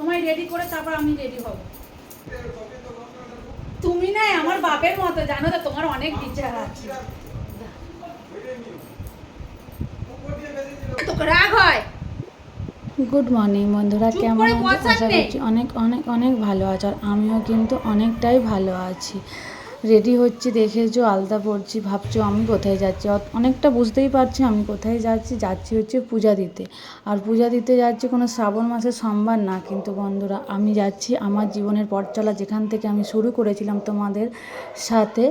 তোমায় রেডি করে তারপর আমি রেডি হব। তুমি না আমার বাপের মতো জানো তো তোমার অনেক বিচার আছে। তোকে রাগ হয়। গুড মর্নিং বন্ধুরা কেমন আছো? আশা করছি অনেক অনেক অনেক ভালো আছো আর আমিও কিন্তু অনেকটাই ভালো আছি। রেডি হচ্ছি দেখেছ আলতা পড়ছি ভাবছ আমি কোথায় যাচ্ছি? অনেকটা বুঝতেই পারছি আমি কোথায় যাচ্ছি যাচ্ছি হচ্ছে পূজা দিতে। আর পূজা দিতে যাচ্ছি কোনো শ্রাবণ মাসের সোমবার না, কিন্তু বন্ধুরা, আমি যাচ্ছি আমার জীবনের পথ চলা যেখান থেকে আমি শুরু করেছিলাম তোমাদের সাথে,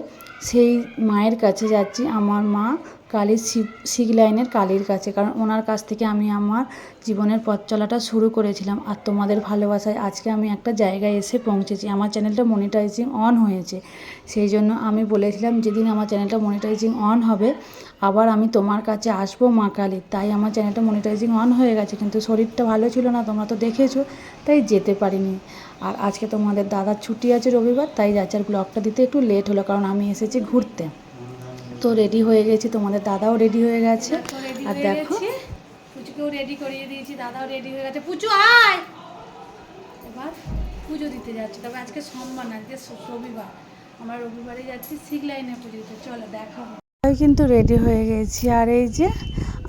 সেই মায়ের কাছে যাচ্ছি। আমার মা কালীর শিখ লাইনের কালীর কাছে। কারণ ওনার কাছ থেকে আমি আমার জীবনের পথ চলাটা শুরু করেছিলাম। আর তোমাদের ভালোবাসায় আজকে আমি একটা জায়গায় এসে পৌঁছেছি। আমার চ্যানেলটা মনিটাইজিং অন হয়েছে। সেই জন্য আমি বলেছিলাম, যেদিন আমার চ্যানেলটা মনিটাইজিং অন হবে, আবার আমি তোমার কাছে আসব মা কালী। তাই আমার চ্যানেলটা মনিটাইজিং অন হয়ে গেছে। কিন্তু শরীরটা ভালো ছিল না, তোমরা তো দেখেছ, তাই যেতে পারিনি। আর আজকে তোমাদের দাদার ছুটি আছে রবিবার, তাই যাচ্ছে আর ব্লগটা দিতে একটু লেট হলো, কারণ আমি এসেছি ঘুরতে। তো রেডি হয়ে গেছি তোমাদের দাদাও রেডি হয়ে গেছে। আর দেখো। পুচুকেও রেডি করিয়ে দিয়েছি দাদাও রেডি হয়ে গেছে। পুচু আয়! এবার পুজো দিতে যাচ্ছি তবে আজকে সোমবার না আজকে রবিবার। আমরা রবিবারে যাচ্ছি শিখ লাইনে পুজো দিতে চলো দেখো কিন্তু রেডি হয়ে গেছি আর এই যে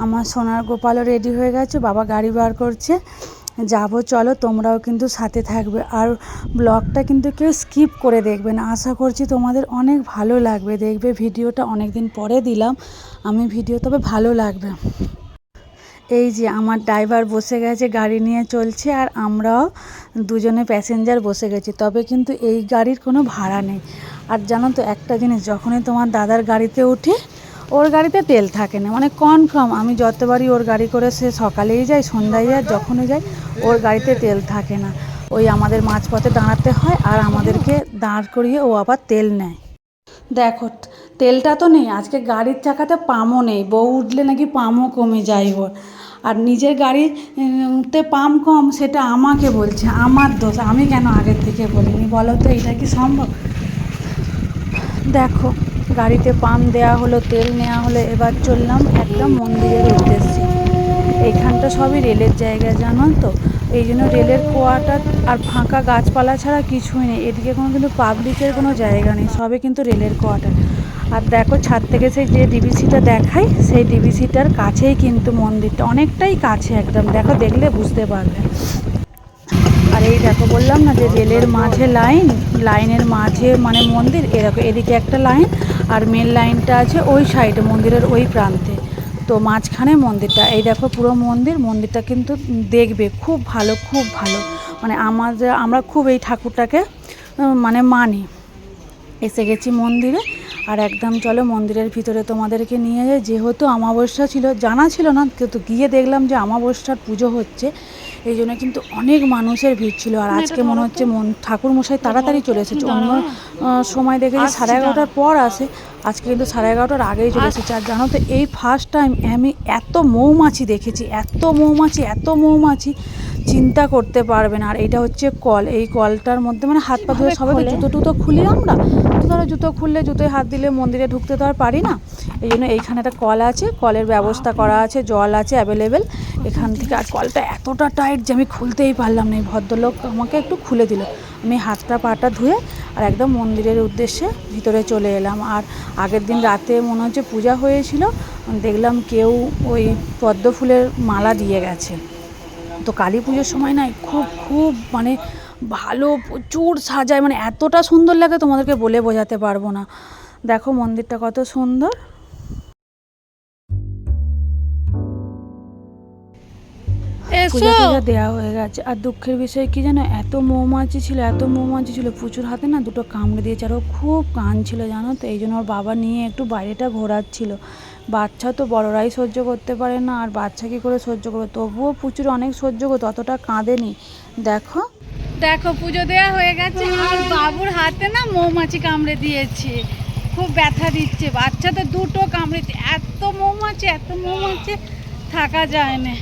আমার সোনার গোপালও রেডি হয়ে গেছে বাবা গাড়ি বার করছে। যাব, চলো, তোমরাও কিন্তু সাথে থাকবে। আর ব্লগটা কিন্তু কেউ স্কিপ করে দেখবে না। আশা করছি তোমাদের অনেক ভালো লাগবে। দেখবে ভিডিওটা অনেক দিন পরে দিলাম। আমি ভিডিও তবে ভালো লাগবে। এই যে আমার ড্রাইভার বসে গেছে, গাড়ি নিয়ে চলছে, আর আমরাও দুজনে প্যাসেঞ্জার বসে গেছি। তবে কিন্তু এই গাড়ির কোনো ভাড়া নেই। আর জানো তো একটা জিনিস, যখনই তোমার দাদার গাড়িতে উঠি ওর গাড়িতে তেল থাকে না। মানে কনফার্ম আমি যতবারই ওর গাড়ি করে সে সকালেই যাই, সন্ধ্যায় যাই, যখনই যাই, ওর গাড়িতে তেল থাকে না। ওই আমাদের মাঝপথে দাঁড়াতে হয় আর আমাদেরকে দাঁড় করিয়ে ও আবার তেল নেয়। দেখো, তেলটা তো নেই, আজকে গাড়ির চাকাতে পামও নেই, বউ উঠলে নাকি পামও কমে যায় ওর। আর নিজের গাড়িতে পাম কম, সেটা আমাকে বলছে, আমার দোষ, আমি কেন আগের থেকে বলিনি? বলো তো, এটা কি সম্ভব? দেখো গাড়িতে পাম্প দেওয়া হলো, তেল নেওয়া হলো, এবার চললাম একদম মন্দিরের উদ্দেশ্যে। এইখানটা সবই রেলের জায়গা, জানো তো? এই জন্য রেলের কোয়াটার আর ফাঁকা গাছপালা ছাড়া কিছুই নেই। এদিকে কোনো কিন্তু পাবলিকের কোনো জায়গা নেই সবে কিন্তু রেলের কোয়াটার আর দেখো ছাদ থেকে সেই যে ডিবিসিটা দেখাই সেই ডিবিসিটার কাছেই কিন্তু মন্দিরটা। অনেকটাই কাছে একদম। দেখো, দেখলে বুঝতে পারবে। আর এই দেখো, বললাম না যে রেলের মাঝে লাইন? লাইনের মাঝে মানে মন্দির? এরকম এদিকে একটা লাইন আর মেন লাইনটা আছে ওই সাইডে মন্দিরের ওই প্রান্তে। তো মাঝখানে মন্দিরটা, এই দেখো পুরো মন্দির, মন্দিরটা কিন্তু দেখবে খুব ভালো খুব ভালো। মানে আমাদের, আমরা খুব এই ঠাকুরটাকে মানে মানি। এসে গেছি মন্দিরে, আর একদম চলো মন্দিরের ভিতরে তোমাদেরকে নিয়ে যাই। যেহেতু আমাবস্যা ছিল, জানা ছিল না, কিন্তু গিয়ে দেখলাম যে আমাবস্যার পুজো হচ্ছে। এই জন্য কিন্তু অনেক মানুষের ভিড় ছিল। আর আজকে মনে হচ্ছে মন ঠাকুর মশাই তাড়াতাড়ি চলে এসেছে। অন্য সময় দেখেছি সাড়ে এগারোটার পর আসে। আজকে কিন্তু সাড়ে এগারোটার আগেই চলে এসেছে। আর জানো তো এই ফার্স্ট টাইম আমি এত মৌমাছি দেখেছি এত মৌমাছি এত মৌমাছি চিন্তা করতে পারবে না। আর এটা হচ্ছে কল। এই কলটার মধ্যে মানে হাত পা ধুয়ে সবাই জুতো টুতো খুলি আমরা ধরো জুতো খুললে, জুতোয় হাত দিলে মন্দিরে ঢুকতে তো আর পারি না। এই জন্য এইখানে একটা কল আছে, কলের ব্যবস্থা করা আছে, জল আছে অ্যাভেলেবেল এখান থেকে আর কলটা এতটা টাইট যে আমি খুলতেই পারলাম না। এই ভদ্রলোক আমাকে একটু খুলে দিল। আমি হাতটা, পাটা ধুয়ে আর একদম মন্দিরের উদ্দেশ্যে ভিতরে চলে এলাম। আর আগের দিন রাতে মনে হচ্ছে পূজা হয়েছিল। দেখলাম কেউ ওই পদ্ম ফুলের মালা দিয়ে গেছে। তো কালী পুজোর সময় না খুব খুব মানে ভালো প্রচুর সাজায় মানে এতটা সুন্দর লাগে তোমাদেরকে বলে বোঝাতে পারব না। দেখো মন্দিরটা কত সুন্দর। পূজা টুজা দেওয়া হয়ে গেছে। আর দুঃখের বিষয় কি জানো এত মৌমাছি ছিল এত মৌমাছি ছিল প্রচুর হাতে না দুটো কামড়ে দিয়েছে আর ও খুব কান ছিল জানো তো এই জন্য ওর বাবা নিয়ে একটু বাইরেটা ঘোরাচ্ছিল। বাচ্চা তো বড়রাই সহ্য করতে পারে না আর বাচ্চা কী করে সহ্য করবে? তবুও প্রচুর অনেক সহ্য করতো অতটা কাঁদেনি। দেখো। দেখো, পুজো দেওয়া হয়ে গেছে, আর বাবুর হাতে না মৌমাছি কামড়ে দিয়েছে। খুব ব্যথা দিচ্ছে, বাচ্চা তো দুটো কামড়েছে এত মৌমাছি এত মৌমাছি, থাকা যায় না।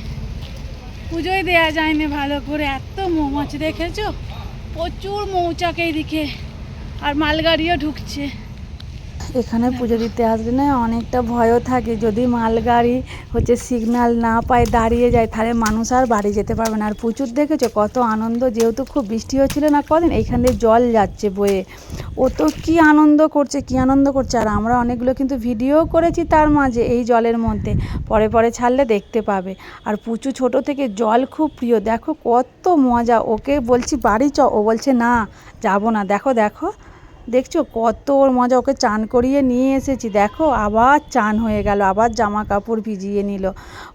পুজোই দেওয়া যায় না ভালো করে, এত মৌমাছি, দেখেছ? প্রচুর মৌচাক এইদিকে, আর মালগাড়িও ঢুকছে। এখানে পুজো দিতে আসলে না অনেকটা ভয়ও থাকে। যদি মালগাড়ি হচ্ছে সিগন্যাল না পায়, দাঁড়িয়ে যায়, তাহলে মানুষ আর বাড়ি যেতে পারবে না। আর প্রচুর দেখেছ, কত আনন্দ। যেহেতু খুব বৃষ্টি হচ্ছিল না কদিন, এইখান দিয়ে জল যাচ্ছে বয়ে। ও তো কী আনন্দ করছে, কী আনন্দ করছে। আর আমরা অনেকগুলো কিন্তু ভিডিও করেছি তার মাঝে, এই জলের মধ্যে। পরে পরে ছাড়লে দেখতে পাবে। আর পুচু ছোট থেকে জল খুব প্রিয়। দেখো কত মজা। ওকে বলছি, বাড়ি চ। ও বলছে, না, যাব না। দেখো দেখো। দেখছ কত ওর মজা ওকে চান করিয়ে নিয়ে এসেছি। দেখো আবার চান হয়ে গেল আবার জামা কাপড় ভিজিয়ে নিল।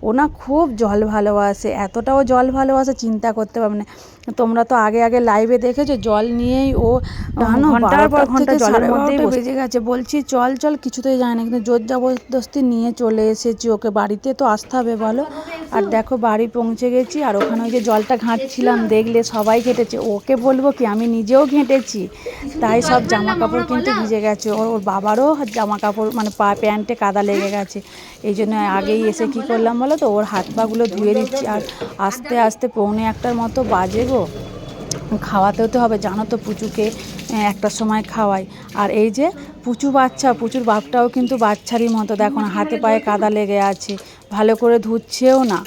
ও না খুব জল ভালোবাসে এতটাও জল ভালোবাসে চিন্তা করতে পারবে না। তোমরা তো আগে আগে লাইভে দেখেছ জল নিয়েই ও ঘণ্টার পর ঘণ্টা জলের মধ্যেই বেজে গেছে। বলছি চল চল কিছুতেই যায় না কিন্তু জোর জবরদস্তি নিয়ে চলে এসেছি ওকে। বাড়িতে তো আসতে হবে বলো। আর দেখো বাড়ি পৌঁছে গেছি আর ওখানে ওই যে জলটা ঘাঁটছিলাম দেখলে সবাই ঘেঁটেছে। ওকে বলব কি আমি নিজেও ঘেঁটেছি তাই সব জামা কাপড় কিন্তু ভিজে গেছে। ওর ওর বাবারও জামা কাপড় মানে পা প্যান্টে কাদা লেগে গেছে। এই জন্য আগেই এসে কি করলাম বলো তো? ওর হাত পাগুলো ধুয়ে দিচ্ছি। আর আস্তে আস্তে পৌনে একটার মতো বাজে গো। খাওয়াতেও তো হবে। জানো তো পুচুকে একটা সময় খাওয়াই। আর এই যে পুচু বাচ্চা পুচুর বাপটাও কিন্তু বাচ্চারই মতো। দেখো না হাতে পায়ে কাদা লেগে আছে। ভালো করে ধুচ্ছেও না।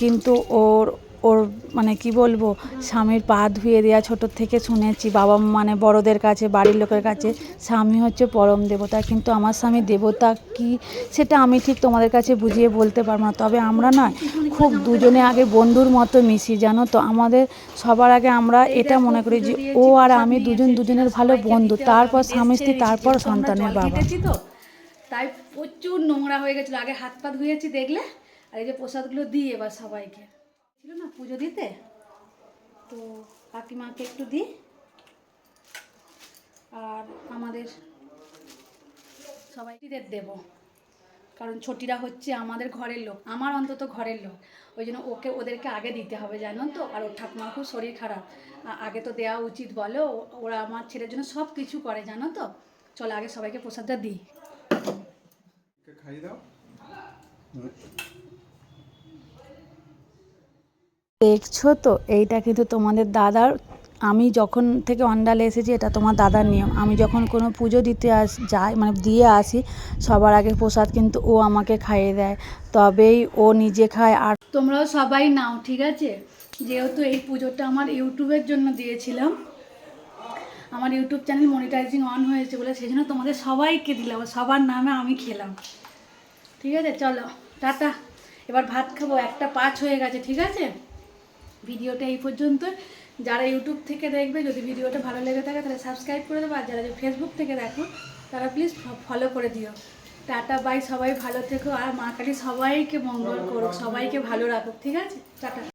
কিন্তু ওর ওর মানে কি বলব, স্বামীর পা ধুয়ে দেওয়া ছোটোর থেকে শুনেছি, বাবা মানে বড়দের কাছে, বাড়ির লোকের কাছে, স্বামী হচ্ছে পরম দেবতা, কিন্তু আমার স্বামী দেবতা কি সেটা আমি ঠিক তোমাদের কাছে বুঝিয়ে বলতে পারব না। তবে আমরা নয়, খুব দুজনে আগে বন্ধুর মতো মিশি, জানো তো? আমাদের সবার আগে আমরা এটা মনে করি যে ও আর আমি দুজন দুজনের ভালো বন্ধু, তারপর স্বামী স্ত্রী, তারপর সন্তানের বাবা। তো? তাই প্রচুর নোংরা হয়ে গেছিল, আগে হাত পা ধুয়েছি দেখলে, আর এই যে প্রসাদগুলো দিই এবার সবাইকে। ছিল না পুজো দিতে? তো কাকিমাকে একটু দিই। আর আমাদের সবাইকে দেব। কারণ ছোটিরা হচ্ছে আমাদের ঘরের লোক, আমার অন্তত ঘরের লোক। ওই জন্য ওকে, ওদেরকে আগে দিতে হবে জানো তো? আর ওর ঠাকুমার খুব শরীর খারাপ। আগে তো দেওয়া উচিত বলো। ওরা আমার ছেলের জন্য সব কিছু করে জানো তো? চলো আগে সবাইকে প্রসাদটা দিই। খাইয়ে দাও। দেখছ তো? এইটা কিন্তু তোমাদের দাদার। আমি যখন থেকে অন্ডালে এসেছি, এটা তোমার দাদার নিয়ম। আমি যখন কোনো পুজো দিতে আস, যাই মানে দিয়ে আসি, সবার আগে প্রসাদ কিন্তু ও আমাকে খাইয়ে দেয়। তবেই ও নিজে খায় আর তোমরাও সবাই নাও, ঠিক আছে? যেহেতু এই পুজোটা আমার ইউটিউবের জন্য দিয়েছিলাম। আমার ইউটিউব চ্যানেল মনিটাইজিং অন হয়েছে বলে সেই জন্য তোমাদের সবাইকে দিলাম, সবার নামে আমি খেলাম। ঠিক আছে? চলো, টাটা। এবার ভাত খাব, একটা পাঁচ হয়ে গেছে, ঠিক আছে? ভিডিওটা এই পর্যন্ত যারা ইউটিউব থেকে দেখবে, যদি ভিডিওটা ভালো লেগে থাকে, তাহলে সাবস্ক্রাইব করে দেবো। আর যারা ফেসবুক থেকে দেখো, তারা প্লিজ ফলো করে দিও। টাটা বাই সবাই ভালো থেকো। আর মা কালী সবাইকে মঙ্গল করুক, সবাইকে ভালো রাখুক, ঠিক আছে? টাটা।